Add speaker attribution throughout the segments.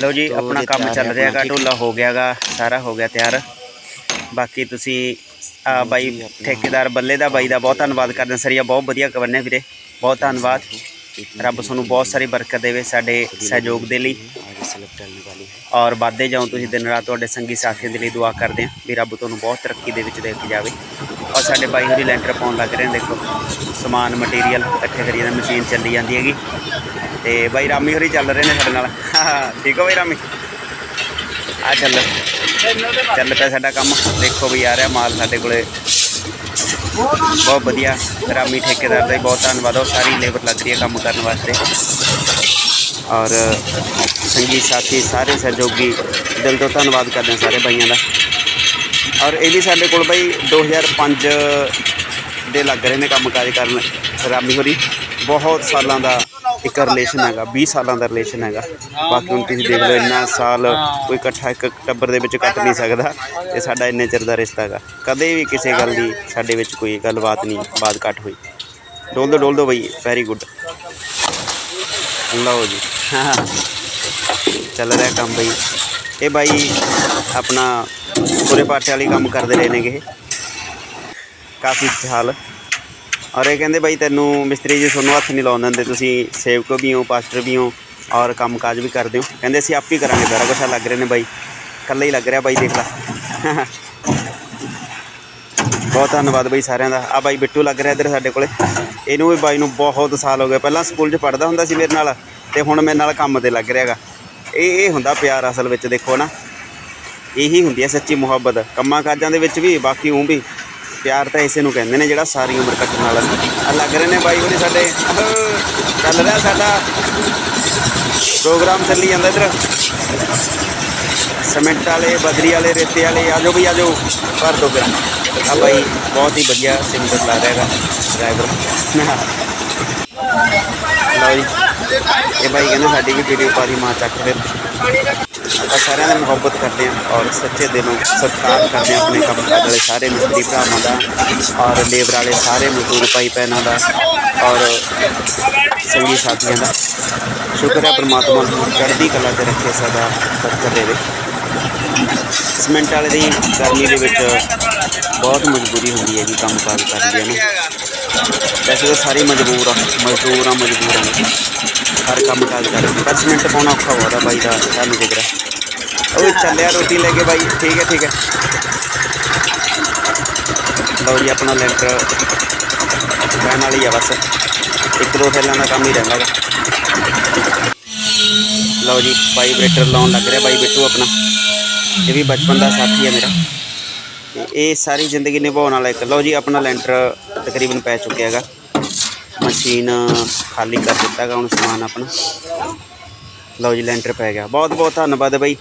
Speaker 1: ਲਓ ਜੀ ਆਪਣਾ ਕੰਮ ਚੱਲ
Speaker 2: ਹੈ
Speaker 1: ਰਿਹਾਗਾ ਢੋਲਾ ਹੋ ਗਿਆਗਾ ਸਾਰਾ ਹੋ ਗਿਆ ਤਿਆਰ। ਬਾਕੀ ਤੁਸੀਂ ਆ ਬਾਈ ਠੇਕੇਦਾਰ ਬੱਲੇ ਦਾ ਬਾਈ ਦਾ ਬਹੁਤ ਧੰਨਵਾਦ ਕਰਦੇ ਸਰੀਆ ਬਹੁਤ ਵਧੀਆ ਕਵਰਨੇ ਵੀਰੇ ਬਹੁਤ ਧੰਨਵਾਦ। ਰੱਬ ਤੁਹਾਨੂੰ ਬਹੁਤ ਸਾਰੀ ਬਰਕਤ ਦੇਵੇ ਸਾਡੇ ਸਹਿਯੋਗ ਦੇ ਲਈ। ਔਰ ਵਾਧੇ ਜਾਓ ਤੁਸੀਂ ਦਿਨ ਰਾਤ ਤੁਹਾਡੇ ਸੰਗੀ ਸਾਥੀਆਂ ਦੇ ਲਈ ਦੁਆ ਕਰਦੇ ਹਾਂ ਵੀ ਰੱਬ ਤੁਹਾਨੂੰ ਬਹੁਤ ਤਰੱਕੀ ਦੇ ਵਿੱਚ ਦੇ ਕੇ ਜਾਵੇ। ਔਰ ਸਾਡੇ ਬਾਈ ਹੋਰੀ ਲੈਂਟਰ ਪਾਉਣ ਲੱਗ ਰਹੇ ਨੇ, ਦੇਖੋ, ਸਮਾਨ ਮਟੀਰੀਅਲ ਇਕੱਠੇ ਕਰੀ ਜਾਂਦਾ ਮਸ਼ੀਨ ਚੱਲੀ ਜਾਂਦੀ ਹੈਗੀ। ਤੇ ਬਾਈ ਰਾਮੀ ਹੋਰੀ ਚੱਲ ਰਹੇ ਨੇ ਸਾਡੇ ਨਾਲ। ਠੀਕ ਹੋ ਬਾਈ ਰਾਮੀ? ਆ ਚੱਲ। ਚੱਲ ਪਿਆ ਸਾਡਾ ਕੰਮ। ਦੇਖੋ ਵੀ ਆ ਰਿਹਾ ਮਾਲ ਸਾਡੇ ਕੋਲੇ। ਬਹੁਤ ਵਧੀਆ ਰਾਮੀ ਠੇਕੇਦਾਰ ਦਾ ਬਹੁਤ ਧੰਨਵਾਦ ਉਹ ਸਾਰੀ ਲੇਬਰ ਲੱਗ ਰਹੀ ਹੈ ਕੰਮ ਕਰਨ ਵਾਸਤੇ। ਔਰ ਸੰਗੀ ਸਾਥੀ ਸਾਰੇ ਸਹਿਯੋਗੀ ਦਿਲ ਤੋਂ ਧੰਨਵਾਦ ਕਰਦੇ ਹਾਂ ਸਾਰੇ ਭਾਈਆਂ ਦਾ। ਔਰ ਇਹ ਵੀ ਸਾਡੇ ਕੋਲ ਬਾਈ 2005 ਦੇ ਲੱਗ ਰਹੇ ਨੇ ਕੰਮਕਾਜ ਕਰਨ, ਰਾਮੀ ਹੋਰੀ। ਬਹੁਤ ਸਾਲਾਂ ਦਾ ਇੱਕ ਰਿਲੇਸ਼ਨ ਹੈਗਾ 20 ਸਾਲਾਂ ਦਾ ਰਿਲੇਸ਼ਨ ਹੈਗਾ। ਬਾਕੀ ਹੁਣ ਤੁਸੀਂ ਦੇਖ ਲਓ, ਇੰਨਾ ਸਾਲ ਕੋਈ ਇਕੱਠਾ ਇੱਕ ਟੱਬਰ ਦੇ ਵਿੱਚ ਕੱਟ ਨਹੀਂ ਸਕਦਾ ਤੇ ਸਾਡਾ ਇੰਨੇ ਚਿਰ ਦਾ ਰਿਸ਼ਤਾ ਹੈਗਾ। ਕਦੇ ਵੀ ਕਿਸੇ ਗੱਲ ਦੀ ਸਾਡੇ ਵਿੱਚ ਕੋਈ ਗੱਲਬਾਤ ਨਹੀਂ, ਬਾਤ ਕੱਟ ਹੋਈ। ਡੋਲ ਦੋ ਡੋਲ ਦੋ ਬਈ ਵੈਰੀ ਗੁੱਡ ਲਓ ਜੀ। ਚੱਲ ਰਿਹਾ ਕੰਮ ਬਈ। ਇਹ ਬਾਈ ਆਪਣਾ ਪੂਰੇ ਪਾਟੇ ਵਾਲੀ ਕੰਮ ਕਰਦੇ ਰਹੇ ਨੇਗੇ ਇਹ। ਕਾਫੀ ਹਾਲ। ਔਰ ਇਹ ਕਹਿੰਦੇ ਬਾਈ ਤੈਨੂੰ ਮਿਸਤਰੀ ਜੀ ਤੁਹਾਨੂੰ ਹੱਥ ਨਹੀਂ ਲਾਉਣ ਦਿੰਦੇ, ਤੁਸੀਂ ਸੇਵਕ ਵੀ ਹੋ, ਪਾਸਟਰ ਵੀ ਹੋ ਔਰ ਕੰਮਕਾਜ ਵੀ ਕਰਦੇ ਹੋ। ਕਹਿੰਦੇ ਅਸੀਂ ਆਪ ਹੀ ਕਰਾਂਗੇ, ਸਾਰਾ ਕੁਛ ਆਹ ਲੱਗ ਰਹੇ ਨੇ ਬਾਈ। ਇਕੱਲਾ ਹੀ ਲੱਗ ਰਿਹਾ ਬਾਈ, ਦੇਖ ਲੈ। ਬਹੁਤ ਧੰਨਵਾਦ ਬਾਈ ਸਾਰਿਆਂ ਦਾ। ਆ ਬਾਈ ਬਿੱਟੂ ਲੱਗ ਰਿਹਾ ਇੱਧਰ ਸਾਡੇ ਕੋਲੇ। ਇਹਨੂੰ ਵੀ ਬਾਈ ਨੂੰ ਬਹੁਤ ਸਾਲ ਹੋ ਗਏ। ਪਹਿਲਾਂ ਸਕੂਲ 'ਚ ਪੜ੍ਹਦਾ ਹੁੰਦਾ ਸੀ ਮੇਰੇ ਨਾਲ ਤੇ ਹੁਣ ਮੇਰੇ ਨਾਲ ਕੰਮ ਤੇ ਲੱਗ ਰਿਹਾਗਾ ਇਹ ਇਹ ਹੁੰਦਾ ਪਿਆਰ ਅਸਲ ਵਿੱਚ, ਦੇਖੋ ਨਾ। ਇਹੀ ਹੁੰਦੀ ਹੈ ਸੱਚੀ ਮੁਹੱਬਤ। ਕੰਮਾਂ ਕਾਜਾਂ ਦੇ ਵਿੱਚ ਵੀ, ਬਾਕੀ ਉਹ ਵੀ। ਪਿਆਰ ਤਾਂ ਇਸੇ ਨੂੰ ਕਹਿੰਦੇ ਨੇ ਜਿਹੜਾ ਸਾਰੀ ਉਮਰ ਕੱਟਣ ਵਾਲਾ ਆ ਲੱਗ ਰਹੇ ਨੇ ਬਾਈ ਹੋਰੀ ਸਾਡੇ। ਅਹ ਚੱਲ ਰਿਹਾ ਸਾਡਾ ਪ੍ਰੋਗਰਾਮ ਚੱਲੀ ਜਾਂਦਾ ਇੱਧਰ। ਸਮਿੰਟ ਵਾਲੇ, ਬਦਰੀ ਵਾਲੇ, ਰੇਤੇ ਵਾਲੇ ਆਜੋ ਵੀ ਆਜੋ ਭਰ ਦੋ ਫਿਰ। ਆ ਬਾਈ ਬਹੁਤ ਹੀ ਵਧੀਆ ਸਿੰਗਰ ਲਾ ਰਿਹਾ ਹੈਗਾ ਡਰਾਈਵਰ ਲਓ ਜੀ। ਇਹ ਬਾਈ ਕਹਿੰਦੇ ਸਾਡੀ ਵੀ ਵੀਡੀਓ ਪਾ ਦੀ, ਮਾਂ ਚੱਕ ਫਿਰ। ਆਪਾਂ ਸਾਰਿਆਂ ਨਾਲ ਮੁਹੱਬਤ ਕਰਦੇ ਹਾਂ ਔਰ ਸੱਚੇ ਦਿਲੋਂ ਸਤਿਕਾਰ ਕਰਦੇ ਹਾਂ ਆਪਣੇ ਕੰਮ ਕਾਜ ਵਾਲੇ ਸਾਰੇ ਮਿਸਤਰੀ ਭਰਾਵਾਂ ਦਾ ਔਰ ਲੇਬਰ ਵਾਲੇ ਸਾਰੇ ਮਜ਼ਦੂਰ ਭਾਈ ਭੈਣਾਂ ਦਾ ਔਰ ਸੰਗੀ ਸਾਥੀਆਂ ਦਾ। ਸ਼ੁਕਰ ਹੈ ਪਰਮਾਤਮਾ ਨੂੰ ਚੜ੍ਹਦੀ ਕਲਾ ਤੇ ਰੱਖੇ ਸਦਾ ਬਰਕਤ ਦੇਵੇ ਸਿਮੈਂਟ ਵਾਲੇ ਦੀ ਗਰਮੀ ਦੇ ਵਿੱਚ ਬਹੁਤ ਮਜਬੂਰੀ ਹੁੰਦੀ ਹੈ ਜੀ ਕੰਮ ਕਾਜ ਕਰਦਿਆਂ ਨੇ? ਵੈਸੇ ਤਾਂ ਸਾਰੇ ਮਜਬੂਰ ਆ, ਮਜ਼ਦੂਰ ਆ, ਮਜਬੂਰ ਆ। ਹਰ ਕੰਮ ਕਾਜ ਕਰਦੇ। ਪਰ ਸਿਮੈਂਟ ਪਾਉਣਾ ਔਖਾ ਹੋ ਬਾਈ ਦਾ ਸਾਨੂੰ ਦਿਖ ਰਿਹਾ ਉਹ ਚੱਲਿਆ ਰੋਟੀ ਲੈ ਕੇ ਬਾਈ। ਠੀਕ ਹੈ ਠੀਕ ਹੈ ਲਓ ਜੀ, ਆਪਣਾ ਲੈਂਟਰ। ਪੈਣ ਵਾਲੀ ਆ ਬਸ। ਇੱਕ ਦੋ ਥੈਲਾਂ ਦਾ ਕੰਮ ਹੀ ਰਹਿੰਦਾ ਗਾ। ਲਓ ਜੀ, ਵਾਈਬ੍ਰੇਟਰ ਲਾਉਣ ਲੱਗ ਰਿਹਾ ਬਾਈ ਬਿੱਟੂ ਆਪਣਾ। ਇਹ ਵੀ ਬਚਪਨ ਦਾ ਸਾਥੀ ਹੈ ਮੇਰਾ। ਇਹ ਸਾਰੀ ਜ਼ਿੰਦਗੀ ਨਿਭਾਉਣ ਵਾਲਾ ਇੱਕ। ਲਓ ਜੀ, ਆਪਣਾ ਲੈਂਟਰ। ਤਕਰੀਬਨ ਪੈ ਚੁੱਕਿਆ ਹੈਗਾ। ਮਸ਼ੀਨ ਖਾਲੀ ਕਰ ਦਿੱਤਾ ਹੈਗਾ, ਹੁਣ ਸਮਾਨ ਆਪਣਾ। ਲਓ ਜੀ, ਲੈਂਟਰ ਪੈ ਗਿਆ। ਬਹੁਤ ਬਹੁਤ ਧੰਨਵਾਦ ਬਾਈ।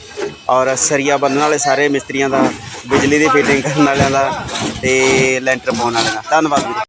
Speaker 1: ਔਰ ਸਰੀਆ ਬੰਨਣ ਵਾਲੇ ਸਾਰੇ ਮਿਸਤਰੀਆਂ ਦਾ, ਬਿਜਲੀ ਦੀ ਫਿਟਿੰਗ ਕਰਨ ਵਾਲਿਆਂ ਦਾ ਤੇ ਲੈਂਟਰ ਪਾਉਣ ਵਾਲਿਆਂ ਦਾ। ਧੰਨਵਾਦ ਵੀਰੇ।